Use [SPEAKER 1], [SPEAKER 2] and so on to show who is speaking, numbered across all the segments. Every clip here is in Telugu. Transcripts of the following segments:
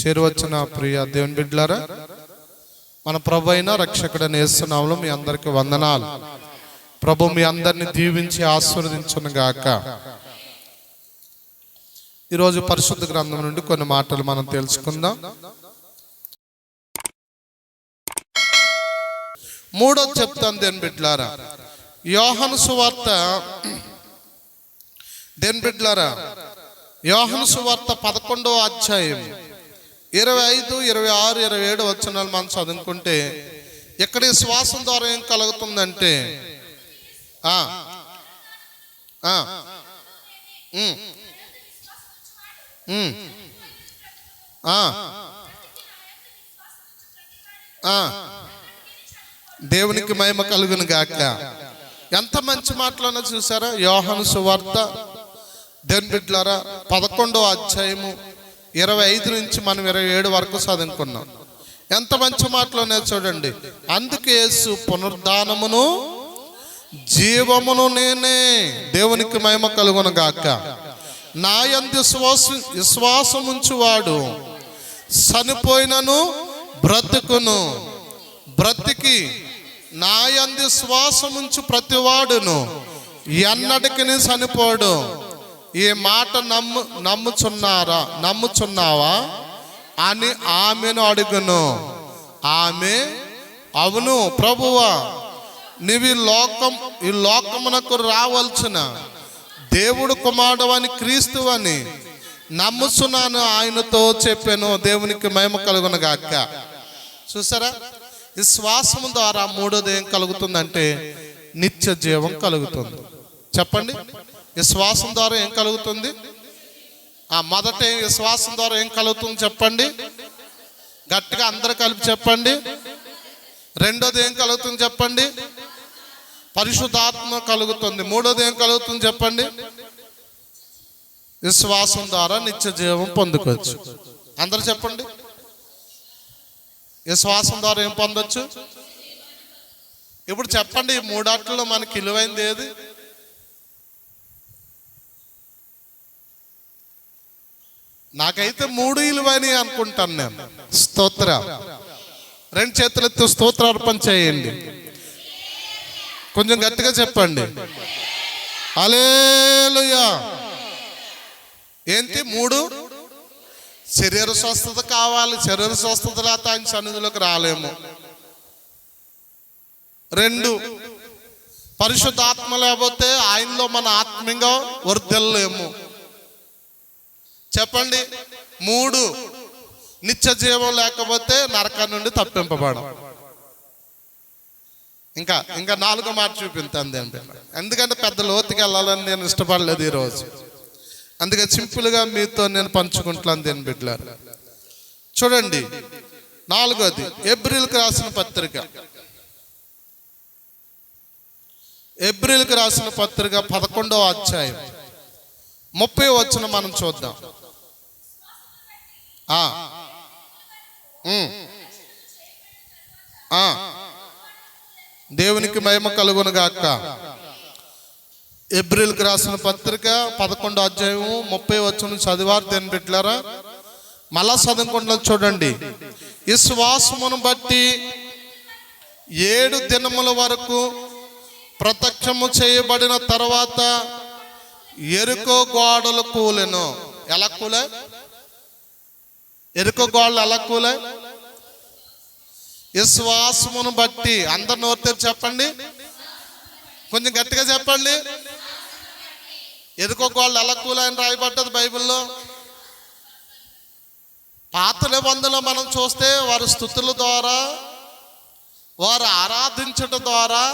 [SPEAKER 1] చేరువచ్చిన ప్రియ దేవుని బిడ్డలారా? మన ప్రభు అయిన రక్షకుడని వేస్తున్నాములు మీ అందరికి వందనాలు. ప్రభు మీ అందరిని దీవించి ఆశీర్వదించును గాక. ఈరోజు పరిశుద్ధ గ్రంథం నుండి కొన్ని మాటలు మనం తెలుసుకుందాం. మూడో చెప్తాను దేని బిడ్లారా యోహను సువార్త దేని బిడ్లారా యోహను సువార్త పదకొండవ అధ్యాయం ఇరవై ఐదు ఇరవై ఆరు ఇరవై ఏడు వచనాలు మనం చదువుకుంటే ఇక్కడ ఈ శ్వాసం ద్వారా ఏం కలుగుతుందంటే? దేవునికి మహిమ కలుగును గాక. ఎంత మంచి మాటలన్నా చూసారా? యోహను సువార్త. దేవుని బిడ్లారా పదకొండో అధ్యాయము. ఇరవై ఐదు నుంచి మనం ఇరవై ఏడు వరకు చదువుకున్నాం. ఎంత మంచి మాటలోనే చూడండి. అందుకే యేసు పునరుద్ధానమును జీవమును నేనే దేవునికి మహిమ కలుగును గాక. నా యందు విశ్వాస విశ్వాసముంచువాడు. చనిపోయినను బ్రతుకును. బ్రతికి నాయందు శ్వాసముంచు ప్రతివాడును. ఎన్నటికి చనిపోడు. ఈ మాట నమ్ము నమ్ముచున్నారా? నమ్ముచున్నావా? అని ఆమెను అడుగును. ఆమె అవును ప్రభువా నీవి లోకం ఈ లోకమునకు రావలసిన దేవుడు కుమారుడు అని క్రీస్తు అని నమ్ముచున్నాను ఆయనతో చెప్పాను. దేవునికి మహిమ కలుగును గాక. చూసారా? ఈ శ్వాసము ద్వారా మూడోది ఏం కలుగుతుందంటే నిత్య జీవం కలుగుతుంది. చెప్పండి. విశ్వాసం ద్వారా ఏం కలుగుతుంది? ఆ మొదట విశ్వాసం ద్వారా ఏం కలుగుతుంది చెప్పండి. గట్టిగా అందరు కలిపి చెప్పండి. రెండోది ఏం కలుగుతుంది చెప్పండి. పరిశుద్ధాత్మ కలుగుతుంది. మూడోది ఏం కలుగుతుంది చెప్పండి. విశ్వాసం ద్వారా నిత్య జీవం పొందుకోవచ్చు. అందరు చెప్పండి. విశ్వాసం ద్వారా ఏం పొందొచ్చు? ఇప్పుడు చెప్పండి ఈ మూడాట్లలో మనకి విలువైంది ఏది? నాకైతే మూడు ఇలువని అనుకుంటాను నేను. స్తోత్ర. రెండు చేతులెత్తి స్తోత్రార్పణ చేయండి. కొంచెం గట్టిగా చెప్పండి. అలేలుయా ఏంటి మూడు? శరీర స్వస్థత కావాలి. శరీర స్వస్థత లేకపోతే ఆయన సన్నిధిలోకి రాలేము. రెండు. పరిశుద్ధాత్మ లేకపోతే ఆయనలో మన ఆత్మీయంగా వర్ధిల్లేము చెప్పండి. మూడు నిత్య జీవం లేకపోతే నరకం నుండి తప్పింపబడం ఇంకా ఇంకా నాలుగో మాట చూపిస్తాను దేని పిల్ల ఎందుకంటే పెద్ద లోతుకి వెళ్ళాలని నేను ఇష్టపడలేదు ఈరోజు. అందుకే సింపుల్గా మీతో నేను పంచుకుంటున్నాను దేని బిడ్డలారు. చూడండి నాలుగోది ఏప్రిల్కి రాసిన పత్రిక. ఏప్రిల్కి రాసిన పత్రిక పదకొండవ అధ్యాయం. ముప్పై వచ్చిన మనం చూద్దాం. దేవునికి మహిమ కలుగును గాక. ఏప్రిల్కి రాసిన పత్రిక పదకొండు అధ్యాయము ముప్పై వచ్చిన చదివారు దేని పెట్టారా మళ్ళా చదువుకుంటున్నా చూడండి. విశ్వాసమును బట్టి ఏడు దినముల వరకు ప్రత్యక్షము చేయబడిన తర్వాత ఎరుకో గోడలు కూలెను. ఎలా కూలే? ఎరుక గోడలు ఎలా కూలే విశ్వాసమును బట్టి అందరు నోరు చెప్పండి. కొంచెం గట్టిగా చెప్పండి. ఎరుకో గోడలు ఎలా కూలని రాయబడ్డది బైబిల్లో. పాత నిబంధనలు మనం చూస్తే వారి స్థుతుల ద్వారా వారు ఆరాధించడం ద్వారా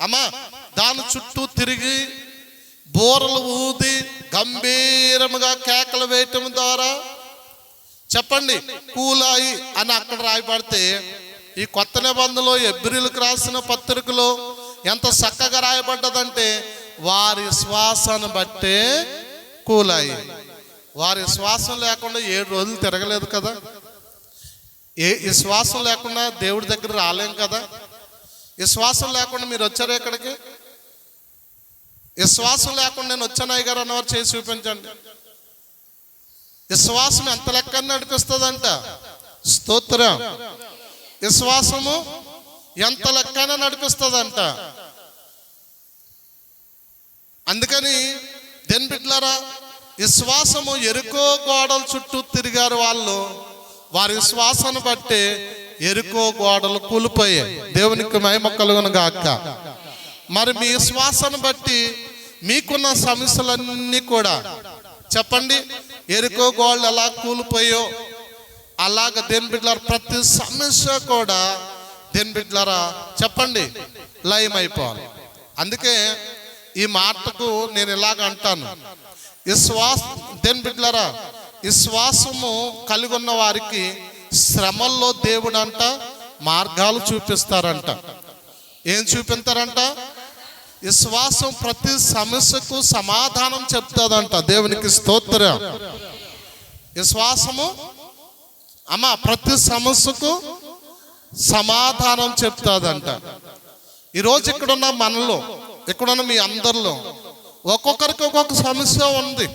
[SPEAKER 1] అమ్మా దాని చుట్టూ తిరిగి బోరలు ఊది గంభీరముగా కేకలు వేయటం ద్వారా చెప్పండి. కూలాయి అని అక్కడ రాయబడితే ఈ కొత్త నిబంధనలో ఎబ్రిల్కి రాసిన పత్రికలో ఎంత చక్కగా రాయబడ్డదంటే వారి శ్వాసను బట్టే కూలాయి. వారి శ్వాసం లేకుండా ఏడు రోజులు తిరగలేదు కదా. ఏ ఈ శ్వాసం లేకుండా దేవుడి దగ్గర రాలేం కదా. ఈ శ్వాసం లేకుండా మీరు వచ్చారు ఇక్కడికి? విశ్వాసం లేకుండా నేను వచ్చానయ్య గారు అన్నవారు చేసి చూపించండి. విశ్వాసం ఎంత లెక్క నడిపిస్తుందంట? స్తోత్రం. విశ్వాసము ఎంత లెక్కన నడిపిస్తుందంట? అందుకని దేని బిడ్లారా విశ్వాసము ఎరుకో గోడల చుట్టూ తిరిగారు వాళ్ళు. వారి విశ్వాసాన్ని బట్టి ఎరుకో గోడలు కూలిపోయాయి. దేవునికి మహిమ కలుగును గాక. మరి మీ విశ్వాసాన్ని బట్టి మీకున్న సమస్యలన్నీ కూడా చెప్పండి. ఎరుకో గోళ్ళు ఎలా కూలిపోయో అలాగ దేని బిడ్డలారా ప్రతి సమస్య కూడా దేని బిడ్డలారా చెప్పండి లయం అయిపోవాలి. అందుకే ఈ మాటకు నేను ఇలాగ అంటాను. విశ్వాస దేని బిడ్డలారా విశ్వాసము కలిగి ఉన్న వారికి శ్రమల్లో దేవుడు అంట మార్గాలు చూపిస్తారంట. ఏం చూపిస్తారంట విశ్వాసం ప్రతి సమస్యకు సమాధానం చెప్తాదంట. దేవునికి స్తోత్రం. విశ్వాసము అమ్మ ప్రతి సమస్యకు సమాధానం చెప్తాదంట. ఈరోజు ఇక్కడున్న మనలో ఇక్కడున్న మీ అందరిలో ఒక్కొక్కరికి ఒక్కొక్క సమస్య ఉంది.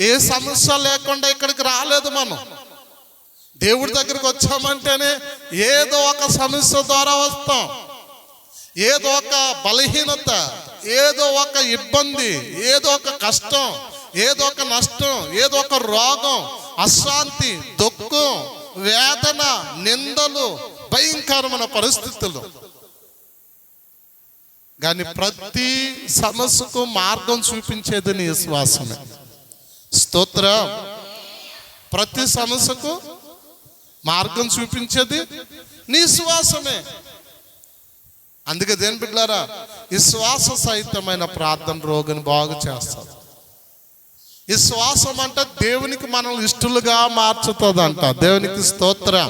[SPEAKER 1] ఏ సమస్య లేకుండా ఇక్కడికి రాలేదు మనం. దేవుడి దగ్గరికి వచ్చామంటేనే ఏదో ఒక సమస్య ద్వారా వస్తాం. ఏదో ఒక బలహీనత ఏదో ఒక ఇబ్బంది ఏదో ఒక కష్టం ఏదో ఒక నష్టం ఏదో ఒక రోగం అశాంతి దుఃఖం వేదన నిందలు భయంకరమైన పరిస్థితులు. కానీ ప్రతి సమస్యకు మార్గం చూపించేది నీ విశ్వాసమే. స్తోత్రం. ప్రతి సమస్యకు మార్గం చూపించేది నీ విశ్వాసమే. అందుకే దేని బిడ్డారా శ్వాస సహితమైన ప్రార్థన రోగిని బాగు చేస్తారు శ్వాసం అంటే దేవునికి మనల్ని ఇష్టలుగా మార్చుతుందంట. దేవునికి స్తోత్రం.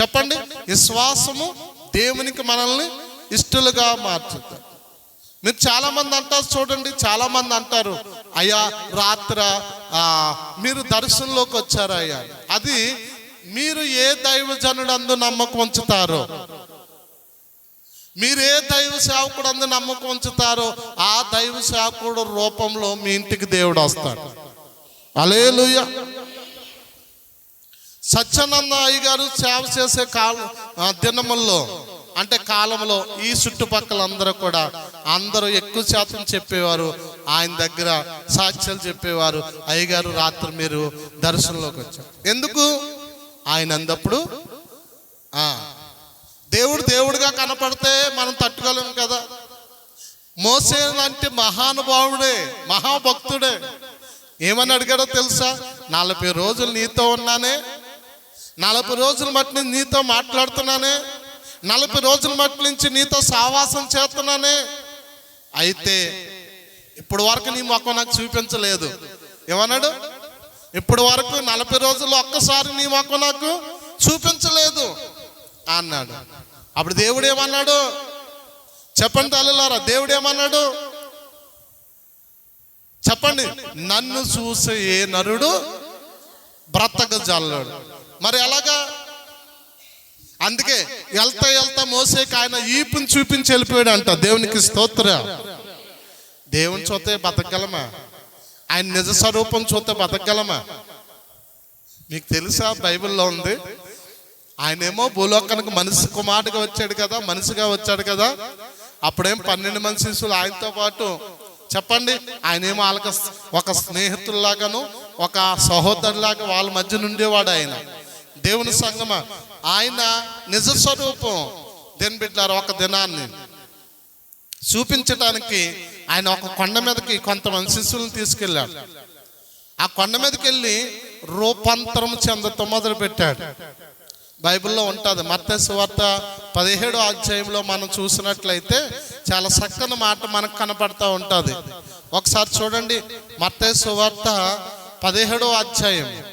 [SPEAKER 1] చెప్పండి ఈ శ్వాసము దేవునికి మనల్ని ఇష్టలుగా మార్చుతుంది. మీరు చాలా మంది అంటారు చూడండి చాలా మంది అంటారు అయ్యా రాత్ర మీరు దర్శనంలోకి వచ్చారు అయ్యా అది మీరు ఏ దైవజనుడు అందు నమ్మకం ఉంచుతారో మీరే దైవ సేవకుడు అందు నమ్మకం ఉంచుతారో ఆ దైవ సేవకుడు రూపంలో మీ ఇంటికి దేవుడు వస్తాడు. అలేలుయ సత్యానంద అయ్య గారు సేవ చేసే కాల దినముల్లో అంటే కాలంలో ఈ చుట్టుపక్కల అందరూ కూడా అందరూ ఎక్కువ శాతం చెప్పేవారు ఆయన దగ్గర సాక్ష్యాలు చెప్పేవారు. అయ్యగారు రాత్రి మీరు దర్శనంలోకి వచ్చారు. ఎందుకు? ఆయన అందప్పుడు దేవుడు దేవుడిగా కనపడితే మనం తట్టుకోలేం కదా. మోసే లాంటి మహానుభావుడే మహాభక్తుడే ఏమని అడిగాడో తెలుసా? నలభై రోజులు నీతో ఉన్నానే నలభై రోజుల మట్టి నుంచి నీతో మాట్లాడుతున్నానే నలభై రోజుల మట్టి నుంచి నీతో సావాసం చేస్తున్నానే. అయితే ఇప్పుడు వరకు నీ మొక్క నాకు చూపించలేదు. ఏమన్నాడు? ఇప్పుడు వరకు నలభై రోజులు ఒక్కసారి నీ మొక్క నాకు చూపించలేదు. అన్నాడు. అప్పుడు దేవుడు ఏమన్నాడు? చెప్పండి తల్లులారా దేవుడు ఏమన్నాడు? చెప్పండి. నన్ను చూసే ఏ నరుడు బ్రతక జల్లడు. మరి ఎలాగా? అందుకే వెళ్తా వెళ్తా మోసేకి ఆయన ఈపుని చూపించి వెళ్ళిపోయాడు అంట దేవునికి స్తోత్ర. దేవుని చూస్తే బతకగలమా? ఆయన నిజ స్వరూపం చూస్తే బతకగలమా? మీకు తెలుసా? బైబిల్లో ఉంది. ఆయనేమో భూలోకానికి మనిషి కుమారుడిగా వచ్చాడు కదా మనిషిగా వచ్చాడు కదా. అప్పుడేం పన్నెండు మంది శిష్యులు ఆయనతో పాటు చెప్పండి ఆయనేమో వాళ్ళకి ఒక స్నేహితుల్లాగాను ఒక సహోదరులాగా వాళ్ళ మధ్య నుండేవాడు ఆయన. దేవుని సంగమ ఆయన నిజ స్వరూపం. దేని బిడ్డారు ఒక దినాన్ని చూపించడానికి ఆయన ఒక కొండ మీదకి కొంతమంది శిష్యులను తీసుకెళ్ళాడు. ఆ కొండ మీదకి వెళ్ళి రూపాంతరం చెందతో మొదలు పెట్టాడు బైబిల్లో ఉంటుంది. మత్త సువార్త పదిహేడో అధ్యాయంలో మనం చూసినట్లయితే చాలా చక్కని మాట మనకు కనపడతా ఉంటుంది. ఒకసారి చూడండి. మత్త సువార్త పదిహేడో అధ్యాయం.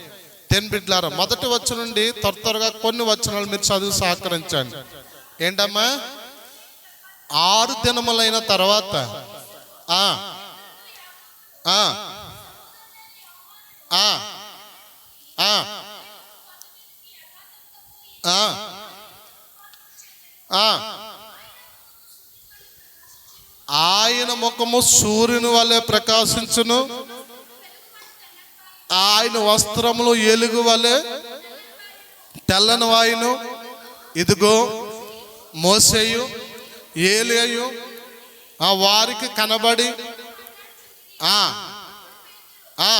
[SPEAKER 1] దెన్ బిడ్లారా మొదటి వచ్చి నుండి త్వర త్వరగా కొన్ని వచనాలు మీరు చదువు సహకరించండి. ఏంటమ్మా? ఆరు దినములైన తర్వాత. ఆ. ఆ. ఆ ఆ ఆ ఆయన ముఖము సూర్యుని వలె ప్రకాశించును. ఆయన వస్త్రములు ఎలుగు వలె తెల్లని వాయును. ఇదిగో మోసేయు ఏలేయు ఆ వారికి కనబడి ఆ ఆ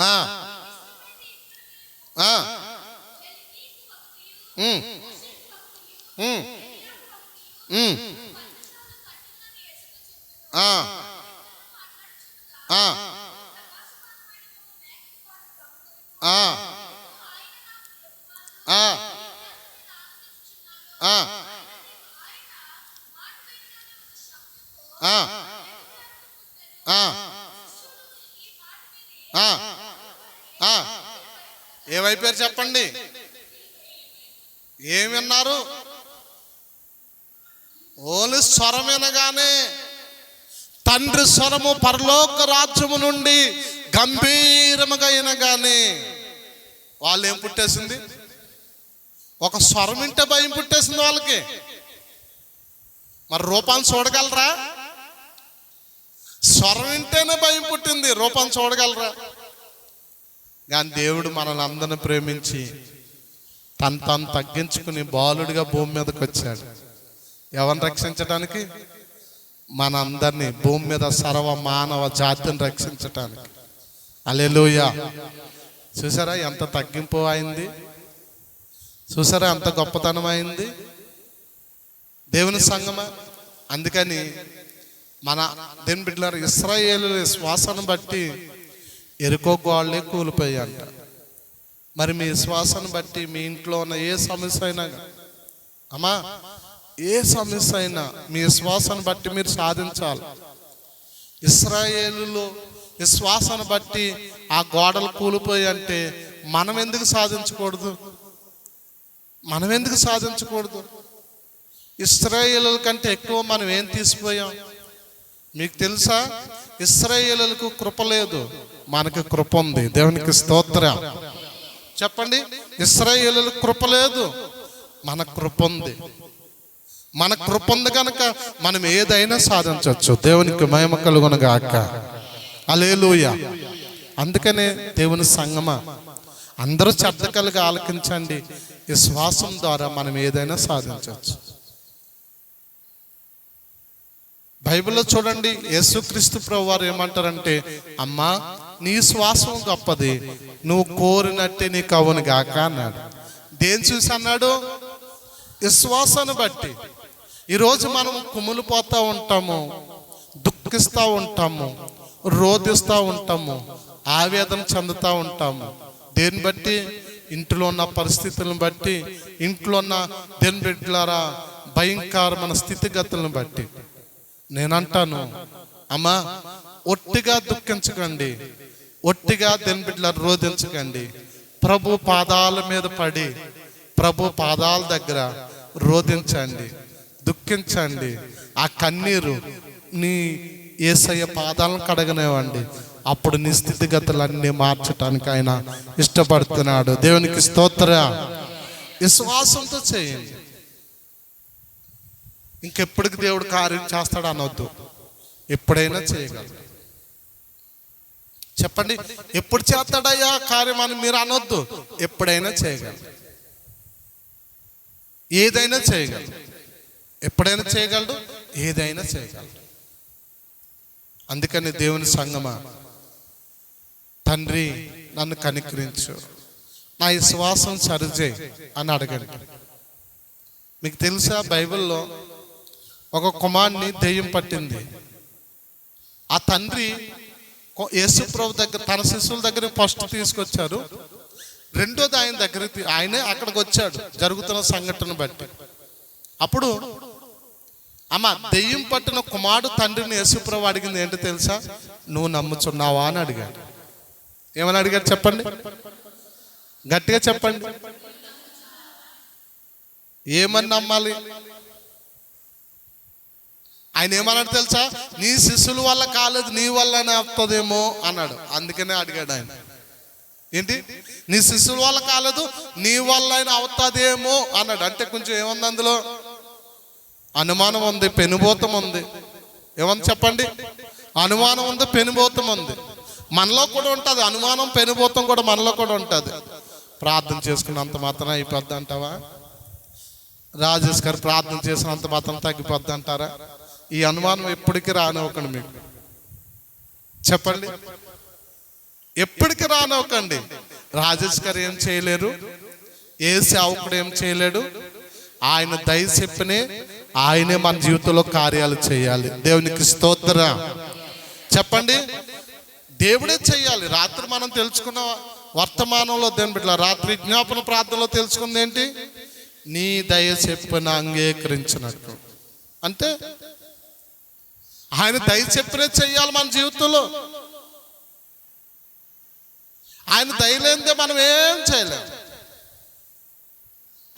[SPEAKER 1] ఆ. ఏమైపోయారు చెప్పండి? ఏమి విన్నారు ఓలి స్వరం వినగానే తండ్రి స్వరము పరలోక రాజ్యము నుండి గంభీరముగా వినగానే వాళ్ళు ఏం పుట్టేసింది? ఒక స్వరం వింటే భయం పుట్టేసింది వాళ్ళకి. మరి రూపాన్ని చూడగలరా? స్వరం వింటేనే భయం పుట్టింది రూపాన్ని చూడగలరా? కానీ దేవుడు మనల్ని అందరిని ప్రేమించి తను తను తగ్గించుకుని బాలుడిగా భూమి మీదకి వచ్చాడు. ఎవరిని రక్షించడానికి మనందరినీ భూమి మీద సర్వ మానవ జాతిని రక్షించటానికి. అలెలుయ చూసారా ఎంత తగ్గింపు అయింది? చూసారా ఎంత గొప్పతనం అయింది? దేవుని సంగమా? అందుకని మన దేని బిడ్డలారు ఇస్రాయేలు శ్వాసను బట్టి ఎరుకో గోళ్ళే కూలిపోయాయంట. మరి మీ శ్వాసను బట్టి మీ ఇంట్లో ఉన్న ఏ సమస్య అయినా అమ్మా ఏ సమస్య అయినా మీ శ్వాసను బట్టి మీరు సాధించాలి. ఇస్రాయేలులో విశ్వాసను బట్టి ఆ గోడలు కూలిపోయి అంటే మనం ఎందుకు సాధించకూడదు? మనం ఎందుకు సాధించకూడదు? ఇస్రాయేలుల కంటే ఎక్కువ మనం ఏం తీసిపోయాం? మీకు తెలుసా? ఇస్రాయేలులకు కృప లేదు మనకి కృప ఉంది. దేవునికి స్తోత్రం. చెప్పండి. ఇస్రాయేలులకు కృప లేదు. మన కృప ఉంది. మన కృప ఉంది కనుక మనం ఏదైనా సాధించవచ్చు. దేవునికి మహిమ కలుగునగాక అలేలుయ అందుకనే దేవుని సంగమ. అందరూ శ్రద్ధ కలిగి ఆలకించండి. ఈ శ్వాసం ద్వారా మనం ఏదైనా సాధించవచ్చు. బైబిల్లో చూడండి యేసుక్రీస్తు ప్రభు వారు ఏమంటారంటే అమ్మా నీ శ్వాసం గొప్పది. నువ్వు కోరినట్టే నీకు అవును గాక అన్నాడు. దేని చూసి అన్నాడు? విశ్వాసాన్ని బట్టి. ఈరోజు మనం కుమిలిపోతూ ఉంటాము దుఃఖిస్తూ ఉంటాము రోధిస్తూ ఉంటాము ఆవేదన చెందుతూ ఉంటాము. దేన్ని బట్టి? ఇంట్లో ఉన్న పరిస్థితులను బట్టి ఇంట్లో ఉన్న దేని బిడ్డలారా? భయంకరమైన స్థితిగతులను బట్టి. నేనంటాను అమ్మా ఒట్టిగా దుఃఖించకండి. ఒట్టిగా దేని బిడ్డల రోధించకండి ప్రభు పాదాల మీద పడి ప్రభు పాదాల దగ్గర రోధించండి దుఃఖించండి. ఆ కన్నీరు నీ ఏసయ్య పాదాలను కడగనివ్వండి. అప్పుడు నీ స్థితిగతులన్నీ మార్చటానికి ఆయన ఇష్టపడుతున్నాడు. దేవునికి స్తోత్ర. విశ్వాసంతో చేయండి. ఇంకెప్పటికి దేవుడు కార్యం చేస్తాడు అనొద్దు ఎప్పుడైనా చేయగలరు చెప్పండి. ఎప్పుడు చేస్తాడయ్యా కార్యం అని మీరు అనొద్దు. ఎప్పుడైనా చేయగలరు ఏదైనా చేయగలరు ఎప్పుడైనా చేయగలడు? ఏదైనా చేయగలడు అందుకని దేవుని సంగమా తండ్రి నన్ను కనికరించు. నా విశ్వాసం సరిచేయి అని అడగండి. మీకు తెలుసా బైబిల్లో ఒక కుమార్ని దెయ్యం పట్టింది. ఆ తండ్రి యేసు ప్రభు దగ్గర తన శిశువుల దగ్గర ఫస్ట్ తీసుకొచ్చారు. రెండోది ఆయన దగ్గర ఆయనే అక్కడికి వచ్చాడు జరుగుతున్న సంఘటన బట్టి. అప్పుడు అమ్మ దెయ్యం పట్టిన కుమారుడు తండ్రిని యేసుప్రభు అడిగింది ఏంటో తెలుసా? నువ్వు నమ్ముచున్నావా? అని అడిగాడు. ఏమని అడిగాడు చెప్పండి? గట్టిగా చెప్పండి. ఏమని నమ్మాలి? ఆయన ఏమన్నాడు తెలుసా? నీ శిష్యుల వల్ల కాలేదు నీ వల్లనే అవుతుందేమో అన్నాడు. అందుకనే అడిగాడు ఆయన. ఏంటి? నీ శిష్యుల వల్ల కాలేదు నీ వల్ల అయినా అవుతుందేమో అన్నాడు. అంటే కొంచెం ఏముంది అందులో? అనుమానం ఉంది పెనుభూతం ఉంది. ఏమని చెప్పండి? అనుమానం ఉంది పెనుభూతం ఉంది. మనలో కూడా ఉంటుంది. అనుమానం పెనుభూతం కూడా మనలో కూడా ఉంటుంది. ప్రార్థన చేసుకున్నంత మాత్రం అయిపోద్ది అంటావా? రాజేష్ గారు ప్రార్థన చేసినంత మాత్రం తగ్గిపోద్ది అంటారా? ఈ అనుమానం ఎప్పటికీ రానివ్వకండి మీకు. చెప్పండి. ఎప్పటికీ రానివ్వకండి. రాజేష్ గారు ఏం చేయలేరు. ఏ సేవకుడు ఏం చేయలేడు. ఆయన దయ చెప్పినే ఆయనే మన జీవితంలో కార్యాలు చేయాలి. దేవునికి స్తోత్ర. చెప్పండి. దేవుడే చేయాలి. రాత్రి మనం తెలుసుకున్న వర్తమానంలో దేని బిడ్డ రాత్రి విజ్ఞాపన ప్రార్థనలో తెలుసుకుంది ఏంటి? నీ దయ చెప్పిన అంగీకరించినట్టు. అంటే ఆయన దయ చెప్పినే చెయ్యాలి మన జీవితంలో. ఆయన దయలేందే మనం ఏం చేయలేం.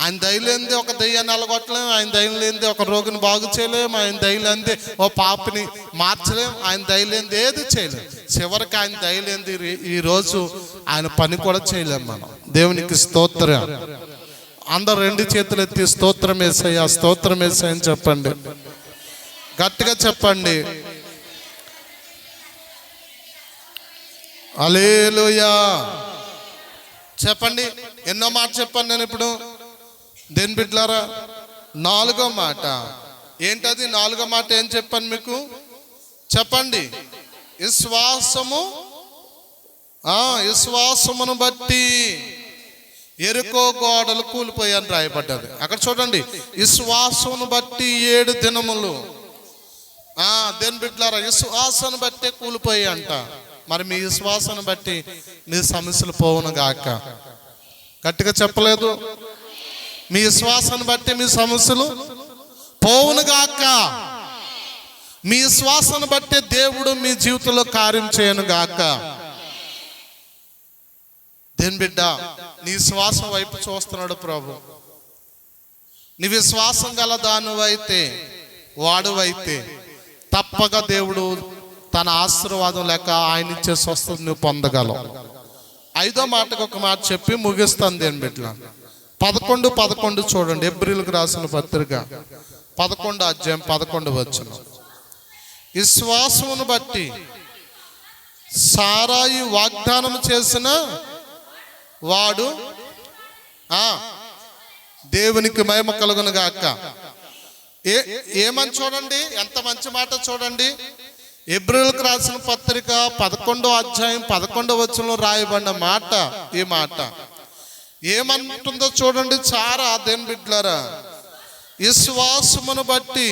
[SPEAKER 1] ఆయన దయలేందే ఒక దయ్యాన్ని అలగొట్టలేం ఆయన దయలేనిదే ఒక రోగిని బాగు చేయలేం ఆయన దయలేందే ఓ పాపని మార్చలేం ఆయన దయ ఏది చేయలేం. చివరికి ఆయన దయలేంది ఈరోజు ఈ- రోజు ఆయన పని కూడా చేయలేం మనం. దేవునికి స్తోత్రం. అందరు రెండు చేతులు ఎత్తి స్తోత్రం వేసాయి స్తోత్రం వేసాయని అని చెప్పండి. గట్టిగా చెప్పండి. అలేలుయా చెప్పండి. ఎన్నో మాట చెప్పాను నేను ఇప్పుడు. దేని బిడ్లారా? నాలుగో మాట. ఏంటది నాలుగో మాట? ఏం చెప్పాను మీకు? చెప్పండి. విశ్వాసము విశ్వాసమును బట్టి ఎరుకో గోడలు కూలిపోయాని రాయబడ్డది. అక్కడ చూడండి. విశ్వాసమును బట్టి ఏడు దినములు. దేని బిడ్లారా విశ్వాసను బట్టే కూలిపోయి అంట. మరి మీ విశ్వాసను బట్టి నీ సమస్యలు పోవును గాక. గట్టిగా చెప్పలేదు? మీ విశ్వాసాన్ని బట్టి మీ సమస్యలు పోవును గాక. మీ విశ్వాసాన్ని బట్టి దేవుడు మీ జీవితంలో కార్యం చేయను గాక. దేని బిడ్డ? నీ శ్వాసం వైపు చూస్తున్నాడు ప్రభు. నీ విశ్వాసం గల దానివైతే వాడువైతే తప్పక దేవుడు తన ఆశీర్వాదం లేక ఆయన ఇచ్చే స్వస్థత నువ్వు పొందగలవు ఐదో మాటకు ఒక మాట చెప్పి ముగిస్తాను దేని బిడ్డ పదకొండు పదకొండు చూడండి ఏప్రిల్కి రాసిన పత్రిక. పదకొండు అధ్యాయం పదకొండు వచ్చిన విశ్వాసమును బట్టి సారాయి వాగ్దానం చేసిన వాడు దేవునికి మహిమ కలుగునుగాక. ఏ ఏమని చూడండి? ఎంత మంచి మాట చూడండి? ఎబ్రిల్కి రాసిన పత్రిక పదకొండో అధ్యాయం పదకొండో వచ్చంలో రాయబడిన మాట ఈ మాట. ఏమంటుందో చూడండి చారా దేని బిడ్లరా విశ్వాసమును బట్టి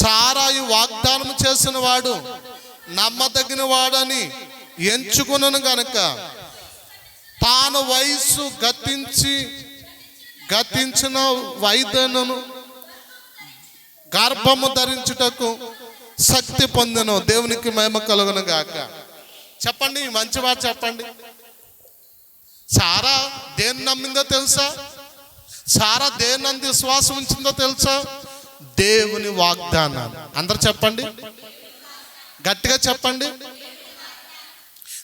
[SPEAKER 1] సారాయి వాగ్దానం చేసిన వాడు నమ్మదగిన వాడని ఎంచుకునను గనక తాను వయసు గతించి గతించిన వైద్యను గర్భము ధరించుటకు శక్తి పొందను దేవునికి మహిమ కలుగును గాక. చెప్పండి ఈ మంచి మాట చెప్పండి. సారా దేన్ని నమ్మిందో తెలుసా? సారా దేన్ని అంది విశ్వాసం ఉంచిందో తెలుసా? దేవుని వాగ్దానాలు అందరు చెప్పండి. గట్టిగా చెప్పండి.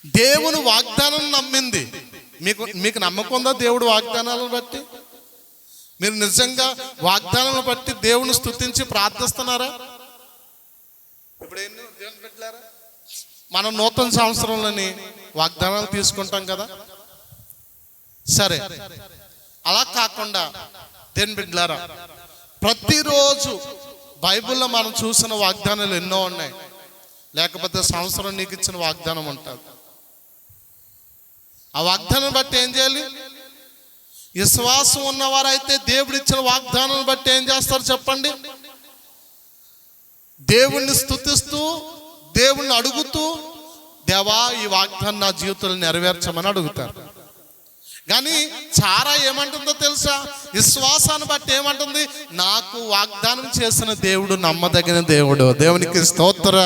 [SPEAKER 1] దేవుని వాగ్దానం నమ్మింది. మీకు మీకు నమ్మకం ఉందా దేవుడు వాగ్దానాలను బట్టి? మీరు నిజంగా వాగ్దానాలను బట్టి దేవుని స్తుతించి ప్రార్థిస్తున్నారా? ఇప్పుడు ఎన్ని దేవుని బిడ్డలారా? మనం నూతన సంవత్సరంలోని వాగ్దానాలు తీసుకుంటాం కదా? సరే. అలా కాకుండా దేని బిడ్డలారా ప్రతిరోజు బైబిల్లో మనం చూసిన వాగ్దానాలు ఎన్నో ఉన్నాయి. లేకపోతే సంవత్సరం నీకు ఇచ్చిన వాగ్దానం ఉంటుంది. ఆ వాగ్దానం బట్టి ఏం చేయాలి? విశ్వాసం ఉన్నవారైతే దేవుడు ఇచ్చిన వాగ్దానం బట్టి ఏం చేస్తారు చెప్పండి? దేవుణ్ణి స్తుతిస్తూ దేవుణ్ణి అడుగుతూ దేవా ఈ వాగ్దానం నా జీవితంలో నెరవేర్చమని అడుగుతారు. కానీ చారా ఏమంటుందో తెలుసా? విశ్వాసాన్ని బట్టి ఏమంటుంది? నాకు వాగ్దానం చేసిన దేవుడు నమ్మదగిన దేవుడు. దేవునికి స్తోత్ర.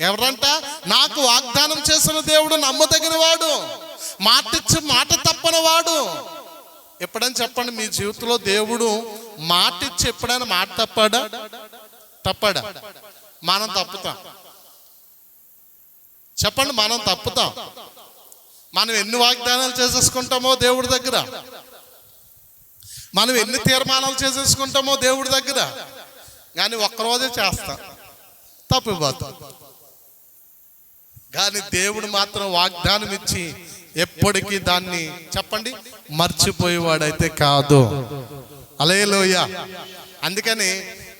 [SPEAKER 1] ఎవరంట? నాకు వాగ్దానం చేసిన దేవుడు నమ్మదగిన వాడు మాటిచ్చి మాట తప్పని వాడు ఎప్పుడని చెప్పండి మీ జీవితంలో దేవుడు మాటిచ్చి ఎప్పుడైనా మాట తప్పాడా? తప్పాడా? మనం తప్పుతాం. చెప్పండి మనం తప్పుతాం. మనం ఎన్ని వాగ్దానాలు చేసేసుకుంటామో దేవుడి దగ్గర? మనం ఎన్ని తీర్మానాలు చేసేసుకుంటామో దేవుడి దగ్గర? కానీ ఒక్కరోజే చేస్తాం. తప్పిపోతాం. కానీ దేవుడు మాత్రం వాగ్దానం ఇచ్చి ఎప్పటికీ దాన్ని చెప్పండి? మర్చిపోయేవాడైతే కాదు. అలయలోయ అందుకని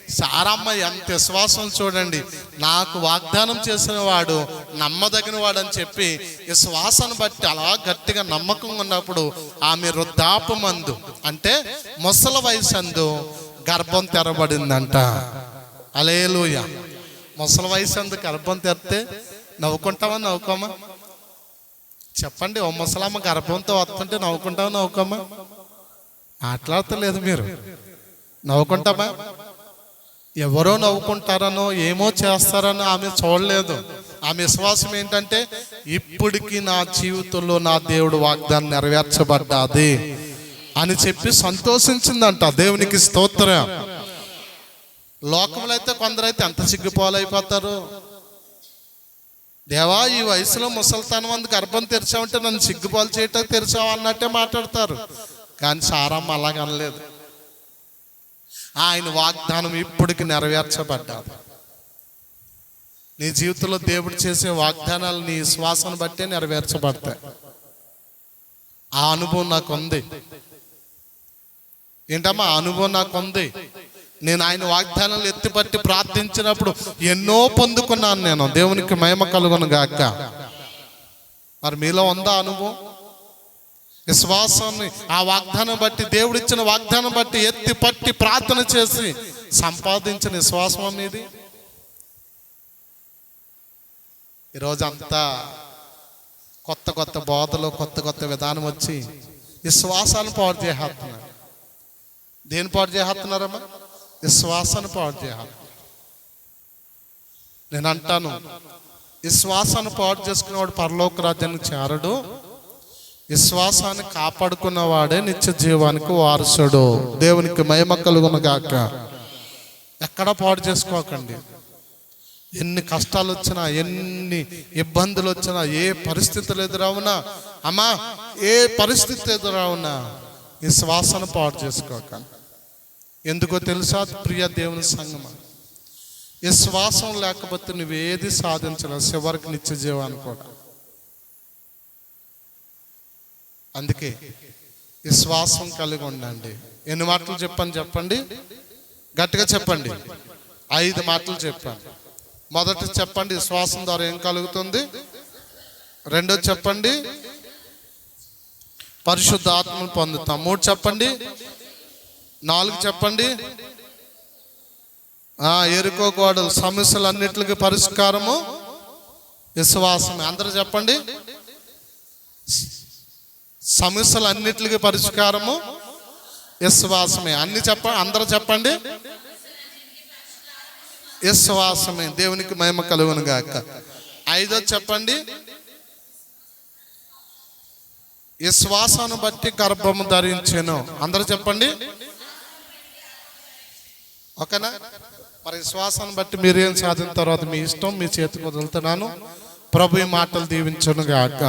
[SPEAKER 1] సారమ్మ ఎంత విశ్వాసం చూడండి. నాకు వాగ్దానం చేసిన వాడు నమ్మదగిన వాడు అని చెప్పి విశ్వాసాన్ని బట్టి అలా గట్టిగా నమ్మకం ఉన్నప్పుడు ఆమె వృద్ధాపమందు అంటే ముసల వయసు అందు గర్భం తెరబడిందంట. అలేలుయ ముసలి వయసు అందు గర్భం తెరితే నవ్వుకుంటామా నవ్వుకోమా? చెప్పండి ఓ ముసలమ్మ గర్భంతో వస్తుంటే నవ్వుకుంటావు నవ్వుకోమ్మా? మాట్లాడతలేదు మీరు. నవ్వుకుంటామా? ఎవరో నవ్వుకుంటారనో ఏమో చేస్తారనో ఆమె చూడలేదు. ఆమె విశ్వాసం ఏంటంటే ఇప్పటికి నా జీవితంలో నా దేవుడు వాగ్దానం నెరవేర్చబడ్డాది అని చెప్పి సంతోషించిందంట దేవునికి స్తోత్రం. లోకంలో అయితే కొందరైతే ఎంత సిగ్గుపోలైపోతారు? దేవా ఈ వయసులో ముసలితనం అందు గర్భం తెరిచావంటే నన్ను సిగ్గుపాలు చేయటం తెరిచావు అన్నట్టే మాట్లాడతారు. కానీ సారమ్మ అలాగ అనలేదు. ఆయన వాగ్దానం ఇప్పటికి నెరవేర్చబడ్డాడు. నీ జీవితంలో దేవుడు చేసే వాగ్దానాలు నీ శ్వాసను బట్టే నెరవేర్చబడతాయి. ఆ అనుభవం నాకు ఉంది ఏంటమ్మా ఆ అనుభవం నాకు ఉంది నేను ఆయన వాగ్దానాలు ఎత్తిపట్టి ప్రార్థించినప్పుడు ఎన్నో పొందుకున్నాను నేను. దేవునికి మహిమ కలుగును గాక. మరి మీలో ఉందా అనుభవం? విశ్వాసాన్ని ఆ వాగ్దానం బట్టి దేవుడిచ్చిన వాగ్దానం బట్టి ఎత్తి పట్టి ప్రార్థన చేసి సంపాదించిన విశ్వాసం అనేది ఈరోజు అంతా కొత్త కొత్త బోధలు కొత్త కొత్త విధానం వచ్చి విశ్వాసాన్ని పాడు చేస్తున్నారు దేని పాటు చేస్తున్నారమ్మా విశ్వాసాన్ని పాడు చేయాలి. నేను అంటాను విశ్వాసాన్ని పాడు చేసుకునేవాడు పరలోక రాజ్యానికి చేరడు. విశ్వాసాన్ని కాపాడుకున్నవాడే నిత్య జీవానికి వారసుడు. దేవునికి మహిమ కలుగును గాక. ఎక్కడ పాడు చేసుకోకండి. ఎన్ని కష్టాలు వచ్చినా ఎన్ని ఇబ్బందులు వచ్చినా ఏ పరిస్థితులు ఎదురవునా అమ్మా ఏ పరిస్థితి ఎదురవునా విశ్వాసాన్ని పాడు చేసుకోకండి ఎందుకో తెలుసా? ప్రియ దేవుని సంగమ. ఈ శ్వాసం లేకపోతే నువ్వేది సాధించలేవు చివరికి నిత్య జీవాన్ని కూడా. అందుకే ఈ శ్వాసం కలిగి ఉండండి. ఎన్ని మాటలు చెప్పని చెప్పండి? గట్టిగా చెప్పండి. ఐదు మాటలు చెప్పాను. మొదట చెప్పండి శ్వాసం ద్వారా ఏం కలుగుతుంది? రెండోది చెప్పండి పరిశుద్ధ ఆత్మను పొందుతాం. మూడు చెప్పండి నాలుగు చెప్పండి. ఎరుకో గోడలు సమస్యలన్నిటికి పరిష్కారము విశ్వాసమే. అందరూ చెప్పండి. సమస్యలన్నిటికి పరిష్కారము విశ్వాసమే. అన్ని చెప్ప అందరూ చెప్పండి. విశ్వాసమే. దేవునికి మహిమ కలుగును గాక. ఐదో చెప్పండి. విశ్వాసాన్ని బట్టి గర్భము ధరించాను. అందరూ చెప్పండి. ఓకేనా? మరి విశ్వాసాన్ని బట్టి మీరు ఏం సాధిన తర్వాత మీ ఇష్టం మీ చేతికి వదులుతున్నాను. ప్రభు ఈ మాటలు దీవించను గాక